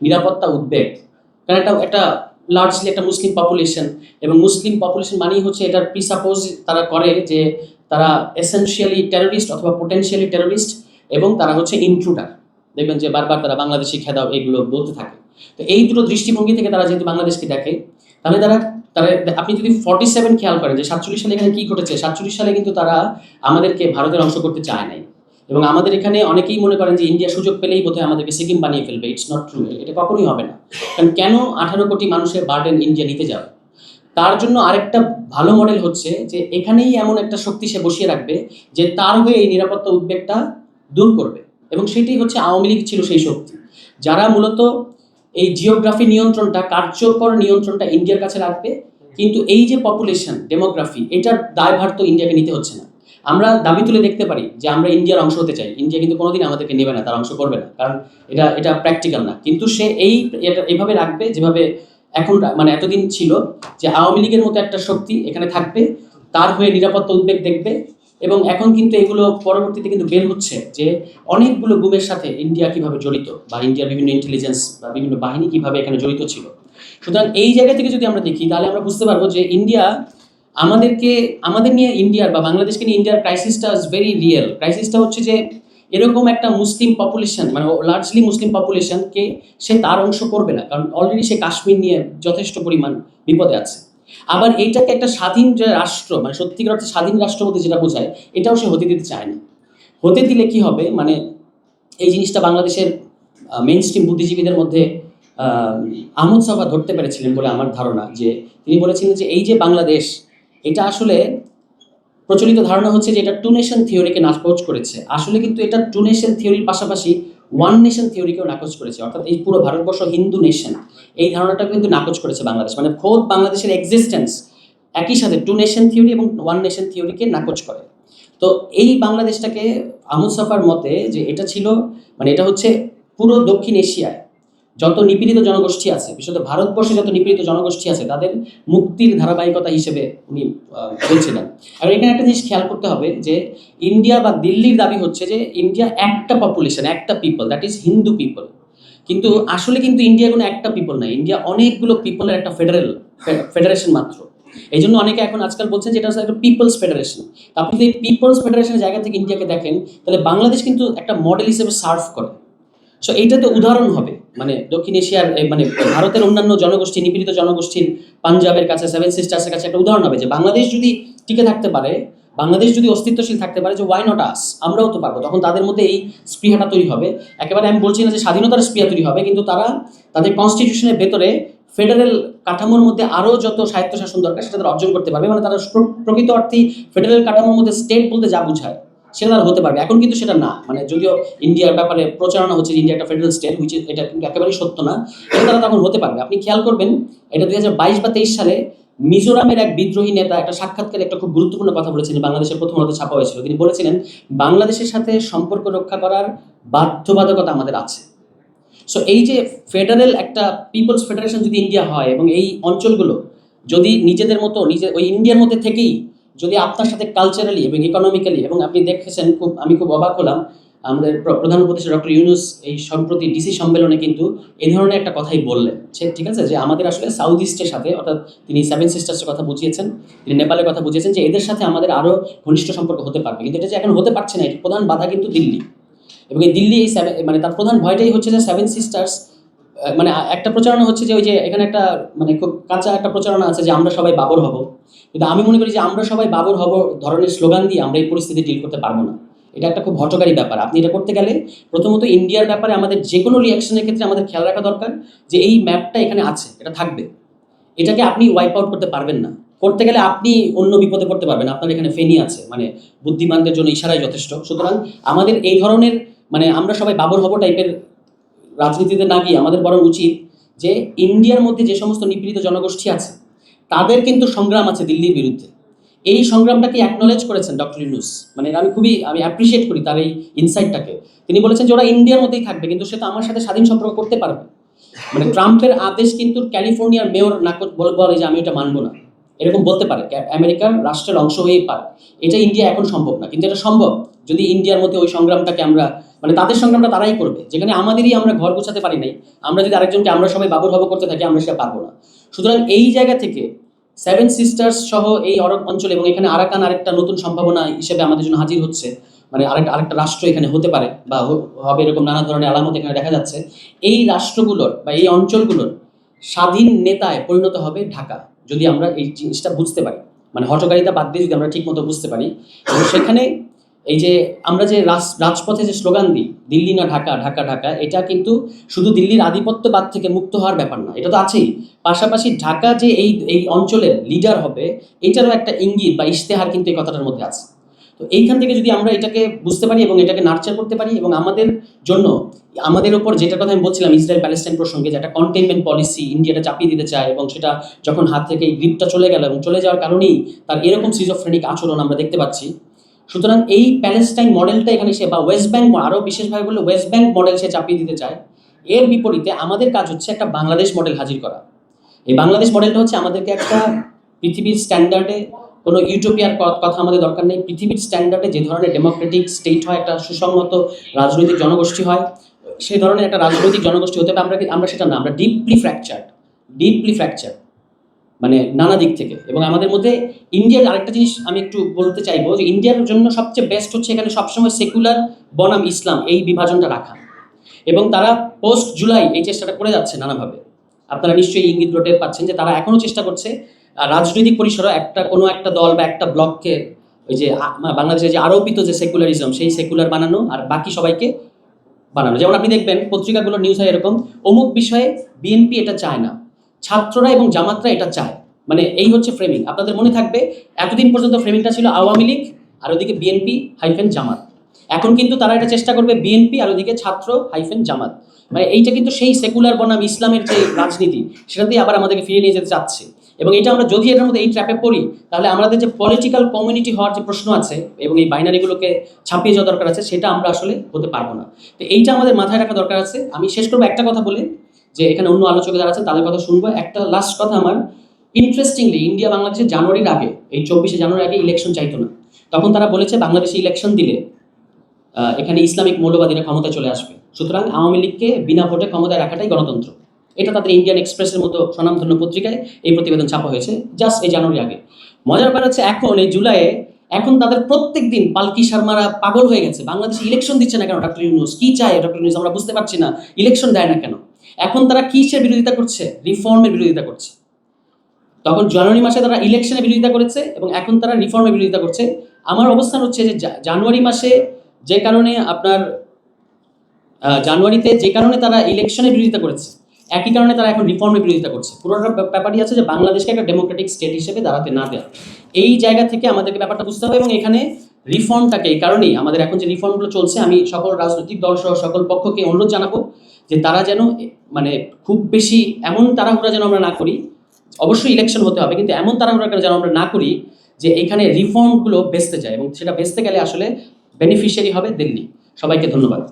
নিরাপত্তা উদ্বেগ। কারণ এটা একটা লার্জলি একটা মুসলিম পপুলেশন এবং মুসলিম পপুলেশন মানেই হচ্ছে এটার প্রিসাপোজ তারা করে যে তারা এসেনশিয়ালি টেরোরিস্ট অথবা পোটেনশিয়ালি টেরোরিস্ট এবং তারা হচ্ছে ইনক্লুডার দেখবেন যে বারবার তারা বাংলাদেশি খেদাও এগুলো বলতে থাকে। তো এই দুটো দৃষ্টিভঙ্গি থেকে তারা যেহেতু বাংলাদেশকে দেখে, তাহলে তারা তারা আপনি যদি ফর্টি সেভেন খেয়াল করেন যে সাতচল্লিশ সালে এখানে কী ঘটেছে, সাতচল্লিশ সালে কিন্তু তারা আমাদেরকে ভারতের অংশ করতে চায় নাই। এবং আমাদের এখানে অনেকেই মনে করেন যে ইন্ডিয়া সুযোগ পেলেই বোধহয় আমাদেরকে সিকিম বানিয়ে ফেলবে। ইটস নট ট্রু এটা কখনোই হবে না। কারণ কেন আঠারো কোটি মানুষের বার্ডেন ইন্ডিয়া নিতে যাবে? তার জন্য আরেকটা ভালো মডেল হচ্ছে যে এখানেই এমন একটা শক্তি সে বসিয়ে রাখবে যে তার হয়ে এই নিরাপত্তা উদ্বেগটা দূর করবে। এবং সেটাই হচ্ছে আওয়ামী লীগ ছিল সেই শক্তি। যারা মূলত এই জিওগ্রাফি নিয়ন্ত্রণটা, কার্যকর নিয়ন্ত্রণটা ইন্ডিয়ার কাছে রাখবে, কিন্তু এই যে পপুলেশন ডেমোগ্রাফি এটার দায়ভার তো ইন্ডিয়াকে নিতে হচ্ছে না। আমরা দাবি তুলে দেখতে পারি যে আমরা ইন্ডিয়ার অংশ হতে চাই। ইন্ডিয়া কিন্তু কোনোদিন আমাদেরকে নেবে না, তার অংশ করবে না। কারণ এটা এটা প্র্যাকটিক্যাল না। কিন্তু সে এই, এটা এভাবে রাখবে যেভাবে এখন মানে এতদিন ছিল যে আওয়ামী লীগের মতো একটা শক্তি এখানে থাকবে, তার হয়ে নিরাপত্তা উদ্বেগ দেখবে এবং এখন কিন্তু এগুলো পরবর্তীতে কিন্তু বের হচ্ছে যে অনেকগুলো গুমের সাথে ইন্ডিয়া কীভাবে জড়িত বা ইন্ডিয়ার বিভিন্ন ইন্টেলিজেন্স বা বিভিন্ন বাহিনী কীভাবে এখানে জড়িত ছিল। সুতরাং এই জায়গা থেকে যদি আমরা দেখি, তাহলে আমরা বুঝতে পারব যে ইন্ডিয়া আমাদেরকে আমাদের নিয়ে ইন্ডিয়ার বা বাংলাদেশকে নিয়ে ইন্ডিয়ার ক্রাইসিসটা ইজ ভেরি রিয়েল ক্রাইসিসটা হচ্ছে যে এরকম একটা মুসলিম পপুলেশন মানে লার্জলি মুসলিম পপুলেশনকে সে তার অংশ করবে না। কারণ অলরেডি সে কাশ্মীর নিয়ে যথেষ্ট পরিমাণ বিপদে আছে। আবার এইটাকে একটা স্বাধীন যে রাষ্ট্র মানে সত্যিকার অর্থে স্বাধীন রাষ্ট্র বলতে যেটা বোঝায় এটাও সে হতে দিতে চায় না। হতে দিলে কি হবে? মানে এই জিনিসটা বাংলাদেশের মেন স্ট্রিম বুদ্ধিজীবীদের মধ্যে আহ, আহমদ সাফা ধরতে পেরেছিলেন বলে আমার ধারণা। যে তিনি বলেছিলেন যে এই যে বাংলাদেশ এটা আসলে প্রচলিত ধারণা হচ্ছে যে এটা টু নেশন থিওরিকে নাকচ করেছে। আসলে কিন্তু এটা টু নেশন থিওরির পাশাপাশি ওয়ান নেশন থিওরিকেও নাকচ করেছে। অর্থাৎ এই পুরো ভারতবর্ষ হিন্দু নেশন এই ধারণাটা কিন্তু নাকচ করেছে বাংলাদেশ। মানে খোদ বাংলাদেশের এক্সিস্টেন্স একই সাথে টু নেশন থিওরি এবং ওয়ান নেশন থিওরিকে নাকচ করে। তো এই বাংলাদেশটাকে আহমদ সাফার মতে যে এটা ছিল মানে এটা হচ্ছে পুরো দক্ষিণ এশিয়ায় যত নিপীড়িত জনগোষ্ঠী আছে, বিশেষত ভারতবর্ষে যত নিপীড়িত জনগোষ্ঠী আছে, তাদের মুক্তির ধারাবাহিকতা হিসেবে উনি বলছিলেন। আর এখানে একটা জিনিস খেয়াল করতে হবে যে, ইন্ডিয়া বা দিল্লির দাবি হচ্ছে যে, ইন্ডিয়া একটা পপুলেশন একটা people that is Hindu people কিন্তু আসলে কিন্তু ইন্ডিয়া কোনো একটা পিপল না, ইন্ডিয়া অনেকগুলো পিপলের একটা ফেডারেল ফেডারেশন মাত্র। এই জন্য অনেকে এখন আজকাল বলছেন যে, এটা হচ্ছে একটা পিপলস ফেডারেশন আপনি যদি পিপলস ফেডারেশনের জায়গা থেকে ইন্ডিয়াকে দেখেন, তাহলে বাংলাদেশ কিন্তু একটা মডেল হিসেবে সার্ভ করে। সো এইটাতে উদাহরণ হবে। মানে দক্ষিণ এশিয়ার মানে ভারতের অন্যান্য জনগোষ্ঠী, নিপীড়িত জনগোষ্ঠীর পাঞ্জাবের কাছে সেভেন সিস্টার্সের কাছে একটা উদাহরণ হবে যে বাংলাদেশ যদি টিকে থাকতে পারে, বাংলাদেশ যদি অস্তিত্বশীল থাকতে পারে যে ওয়াই নট আস আমরাও তো পারব। তখন তাদের মধ্যে এই স্পৃহাটা তৈরি হবে। একেবারে আমি বলছি না যে স্বাধীনতার স্পৃহা তৈরি হবে, কিন্তু তারা তাদের কনস্টিটিউশনের ভেতরে ফেডারেল কাঠামোর মধ্যে আরও যত স্বায়ত্তশাসন দরকার, সেটা তারা অর্জন করতে পারবে। মানে তারা প্রকৃত অর্থেই ফেডারেল কাঠামোর মধ্যে স্টেট বলতে যা বোঝায়। সেটা তারা হতে পারবে। এখন কিন্তু সেটা না। মানে যদিও ইন্ডিয়ার ব্যাপারে প্রচারণা হচ্ছে ইন্ডিয়া একটা ফেডারেল স্টেট হুইচ এটা কিন্তু একেবারেই সত্য না। এটা তারা তখন হতে পারবে। আপনি খেয়াল করবেন, এটা দুই হাজার বাইশ বা তেইশ সালে মিজোরামের এক বিদ্রোহী নেতা একটা সাক্ষাৎকারে একটা খুব গুরুত্বপূর্ণ কথা বলেছিলেন, বাংলাদেশের প্রথম আলোতে ছাপা হয়েছিল। তিনি বলেছিলেন, বাংলাদেশের সাথে সম্পর্ক রক্ষা করার বাধ্যবাধকতা আমাদের আছে। সো এই যে ফেডারেল একটা পিপলস ফেডারেশন যদি ইন্ডিয়া হয় এবং এই অঞ্চলগুলো যদি নিজেদের মতো, নিজে ওই ইন্ডিয়ার মধ্যে থেকেই যদি আপনার সাথে কালচারালি এবং ইকোনমিক্যালি এবং আপনি দেখেছেন খুব, আমি খুব অবাক হলাম, আমাদের প্র- প্রধান উপদেষ্টা ডক্টর ইউনুস এই সম্প্রতি ডিসি সম্মেলনে কিন্তু এই ধরনের একটা কথাই বললেন। সে, ঠিক আছে? যে আমাদের আসলে সাউথ ইস্টের সাথে, অর্থাৎ তিনি সেভেন সিস্টার্সের কথা বুঝিয়েছেন, তিনি নেপালের কথা বুঝিয়েছেন যে এদের সাথে আমাদের আরও ঘনিষ্ঠ সম্পর্ক হতে পারবে। কিন্তু এটা যে এখন হতে পারছে না, এর প্রধান বাধা কিন্তু দিল্লি। এবং এই দিল্লি এই মানে তার প্রধান ভয়টাই হচ্ছে যে সেভেন সিস্টার্স মানে একটা প্রচারণা হচ্ছে যে ওই যে এখানে একটা মানে খুব কাঁচা একটা প্রচারণা আছে যে আমরা সবাই বাবর হব। কিন্তু আমি মনে করি যে আমরা সবাই বাবর হব ধরনের স্লোগান দিয়ে আমরা এই পরিস্থিতি ডিল করতে পারব না। এটা একটা খুব হটকারী ব্যাপার। আপনি এটা করতে গেলে প্রথমত ইন্ডিয়ার ব্যাপারে আমাদের যে কোনো রিয়াকশনের ক্ষেত্রে আমাদের খেয়াল রাখা দরকার যে এই ম্যাপটা এখানে আছে, এটা থাকবে। এটাকে আপনি ওয়াইপ আউট করতে পারবেন না। করতে গেলে আপনি অন্য বিপদে পড়তে পারবেন। আপনার এখানে ফেনি আছে মানে বুদ্ধিমানদের জন্য ইশারাই যথেষ্ট। সুতরাং আমাদের এই ধরনের মানে আমরা সবাই বাবর হব টাইপের রাজনীতিতে না গিয়ে আমাদের বরং উচিত যে ইন্ডিয়ার মধ্যে যে সমস্ত নিপীড়িত জনগোষ্ঠী আছে, তাদের কিন্তু সংগ্রাম আছে দিল্লির বিরুদ্ধে। এই সংগ্রামটাকে অ্যাকনোলেজ করেছেন ডক্টর ইউনুস। মানে আমি খুবই, আমি অ্যাপ্রিসিয়েট করি তার এই ইনসাইটটাকে তিনি বলেছেন যে ওরা ইন্ডিয়ার মধ্যেই থাকবে, কিন্তু সে তো আমার সাথে স্বাধীন সম্পর্ক করতে পারবে। মানে ট্রাম্পের আদেশ কিন্তু ক্যালিফোর্নিয়ার মেয়র না বলে যে আমি এটা মানবো না। এরকম বলতে পারে। আমেরিকার রাষ্ট্রের অংশ হয়েই পারে। এটা ইন্ডিয়া এখন সম্ভব না, কিন্তু এটা সম্ভব। যদি ইন্ডিয়ার মধ্যে ওই সংগ্রামটাকে আমরা মানে তাদের সংগ্রামটা তারাই করবে। যেখানে আমাদেরই আমরা ঘর গোছাতে পারি নাই, আমরা যদি আরেকজনকে আমরা সবাই বাবুর হব করতে থাকি, আমরা সেটা পারব না। সুতরাং এই জায়গা থেকে সেভেন সিস্টার্স সহ এই অরব অঞ্চলে এবং এখানে আরাকান আরেকটা নতুন সম্ভাবনা হিসেবে আমাদের জন্য হাজির হচ্ছে মানে আরেকটা আরেকটা রাষ্ট্র এখানে হতে পারে বা হবে এরকম নানা ধরনের আলামত এখানে দেখা যাচ্ছে। এই রাষ্ট্রগুলোর বা এই অঞ্চলগুলোর স্বাধীন নেতায় পরিণত হবে ঢাকা, যদি আমরা এই জিনিসটা বুঝতে পারি। মানে হটকারিতা বাদ দিয়ে যদি আমরা ঠিক মতো বুঝতে পারি। এবং সেখানে এই যে আমরা যে রাজ- রাজপথে যে স্লোগান দিই, দিল্লি না ঢাকা ঢাকা ঢাকা, এটা কিন্তু শুধু দিল্লির আধিপত্যবাদ থেকে মুক্ত হওয়ার ব্যাপার না, এটা তো আছেই। পাশাপাশি ঢাকা যে এই এই অঞ্চলের লিডার হবে, এটারও একটা ইঙ্গিত বা ইশতেহার কিন্তু এই কথাটার মধ্যে আছে। তো এইখান থেকে যদি আমরা এটাকে বুঝতে পারি এবং এটাকে নার্চার করতে পারি এবং আমাদের জন্য, আমাদের ওপর যেটা কথা আমি বলছিলাম ইসরায়েল প্যালেস্টাইন প্রসঙ্গে যে একটা কন্টেনমেন্ট পলিসি ইন্ডিয়াটা চাপিয়ে দিতে চায় এবং সেটা যখন হাত থেকে এই গ্রিপটা চলে গেল এবং চলে যাওয়ার কারণেই তার এরকম সিজোফ্রেনিক আচরণ আমরা দেখতে পাচ্ছি সুতরাং এই প্যালেস্টাইন মডেলটা এখানে সে, বা ওয়েস্ট ব্যাংক আরও বিশেষভাবে বললে ওয়েস্ট ব্যাংক মডেল সে চাপিয়ে দিতে চায়। এর বিপরীতে আমাদের কাজ হচ্ছে একটা বাংলাদেশ মডেল হাজির করা। এই বাংলাদেশ মডেলটা হচ্ছে আমাদেরকে একটা পৃথিবীর স্ট্যান্ডার্ডে কোনো ইউটোপিয়ার কথা আমাদের দরকার নেই। পৃথিবীর স্ট্যান্ডার্ডে যে ধরনের ডেমোক্রেটিক স্টেট হয়, একটা সুসংহত রাজনৈতিক জনগোষ্ঠী হয়, সেই ধরনের একটা রাজনৈতিক জনগোষ্ঠী হতে হবে আমরা আমরা সেটা না, আমরা ডিপলি ফ্র্যাকচার্ড ডিপলি ফ্র্যাকচার মানে নানা দিক থেকে। এবং আমাদের মধ্যে ইন্ডিয়ার আরেকটা জিনিস আমি একটু বলতে চাইব যে ইন্ডিয়ার জন্য সবচেয়ে বেস্ট হচ্ছে এখানে সবসময় সেকুলার বনাম ইসলাম, এই বিভাজনটা রাখা। এবং তারা পোস্ট জুলাই এই চেষ্টাটা করে যাচ্ছে নানাভাবে। আপনারা নিশ্চয়ই ইঙ্গিত টের পাচ্ছেন যে তারা এখনও চেষ্টা করছে রাজনৈতিক পরিসরে একটা কোনো একটা দল বা একটা ব্লককে, ওই যে বাংলাদেশে যে আরোপিত যে সেকুলারিজম সেই সেকুলার বানানো আর বাকি সবাইকে বানানো। যেমন আপনি দেখবেন পত্রিকাগুলো নিউজ হয় এরকম, অমুক বিষয়ে বিএনপি এটা চায় না। ছাত্ররা এবং জামাতরা এটা চায়। মানে এই হচ্ছে ফ্রেমিং আপনাদের মনে থাকবে, এতদিন পর্যন্ত ফ্রেমিংটা ছিল আওয়ামী লীগ আর ওদিকে বিএনপি হাইফেন জামাত। এখন কিন্তু তারা এটা চেষ্টা করবে বিএনপি আর ওদিকে ছাত্র হাইফেন জামাত। মানে এইটা কিন্তু সেই সেকুলার বনাম ইসলামের যে রাজনীতি সেটাতেই আবার আমাদেরকে ফিরিয়ে নিয়ে যেতে চাচ্ছে। এবং এটা আমরা যদি এটার মধ্যে এই ট্র্যাপে পড়ি, তাহলে আমাদের যে পলিটিক্যাল কমিউনিটি হওয়ার যে প্রশ্ন আছে এবং এই বাইনারিগুলোকে ছাপিয়ে যাওয়া দরকার আছে, সেটা আমরা আসলে হতে পারব না। তো এইটা আমাদের মাথায় রাখা দরকার আছে। আমি শেষ করব একটা কথা বলে। যে এখানে অন্য আলোচক যারা আছেন, তাদের কথা শুনব। একটা লাস্ট কথা আমার। ইন্টারেস্টিংলি ইন্ডিয়া বাংলাদেশে জানুয়ারির আগে, এই চব্বিশে জানুয়ারি আগে ইলেকশন চাইতো না। তখন তারা বলেছে, বাংলাদেশে ইলেকশন দিলে এখানে ইসলামিক মৌলবাদীরা ক্ষমতায় চলে আসবে। সুতরাং আওয়ামী লীগকে বিনা ভোটে ক্ষমতায় রাখাটাই গণতন্ত্র। এটা তাদের ইন্ডিয়ান এক্সপ্রেসের মতো স্বনামধন্য পত্রিকায় এই প্রতিবেদন ছাপা হয়েছে জাস্ট এই জানুয়ারি আগে। মজার ব্যাপার হচ্ছে, এখন, এই জুলাইয়ে, এখন তাদের প্রত্যেক দিন পালকি শর্মারা পাগল হয়ে গেছে। বাংলাদেশে ইলেকশন দিচ্ছে না কেন ডক্টর ইউনুস? কি চায় ডক্টর ইউনুস? আমরা বুঝতে পারছি না। ইলেকশন দেয় না কেন? এখন তারা কিসের বিরোধিতা করছে? রিফর্মের বিরোধিতা করছে। তখন জানুয়ারি মাসে তারা ইলেকশনের বিরোধিতা করেছে এবং এখন তারা রিফর্মের বিরোধিতা করছে। আমার অবস্থান হচ্ছে যে জানুয়ারি মাসে যে কারণে আপনার জানুয়ারিতে যে কারণে তারা ইলেকশনের বিরোধিতা করেছে, একই কারণে তারা এখন রিফর্মের বিরোধিতা করছে। পুরোটা ব্যাপ- ব্যাপারই আছে যে বাংলাদেশকে একটা ডেমোক্রেটিক স্টেট হিসেবে দাঁড়াতে না দেওয়া। এই জায়গা থেকে আমাদেরকে ব্যাপারটা বুঝতে হবে এবং এখানে রিফর্মটাকে এই কারণেই আমাদের এখন যে রিফর্মগুলো চলছে, আমি সকল রাজনৈতিক দল সহ সকল পক্ষকে অনুরোধ জানাব যে তারা যেন মানে খুব বেশি এমন তাড়াহুড়া যেন আমরা না করি, অবশ্যই ইলেকশন হতে হবে, কিন্তু এমন তাড়াহুড়া যেন আমরা না করি যে এখানে রিফর্মগুলো বেচতে যায় এবং সেটা বেচতে গেলে আসলে বেনিফিশিয়ারি হবে দিল্লি। সবাইকে ধন্যবাদ।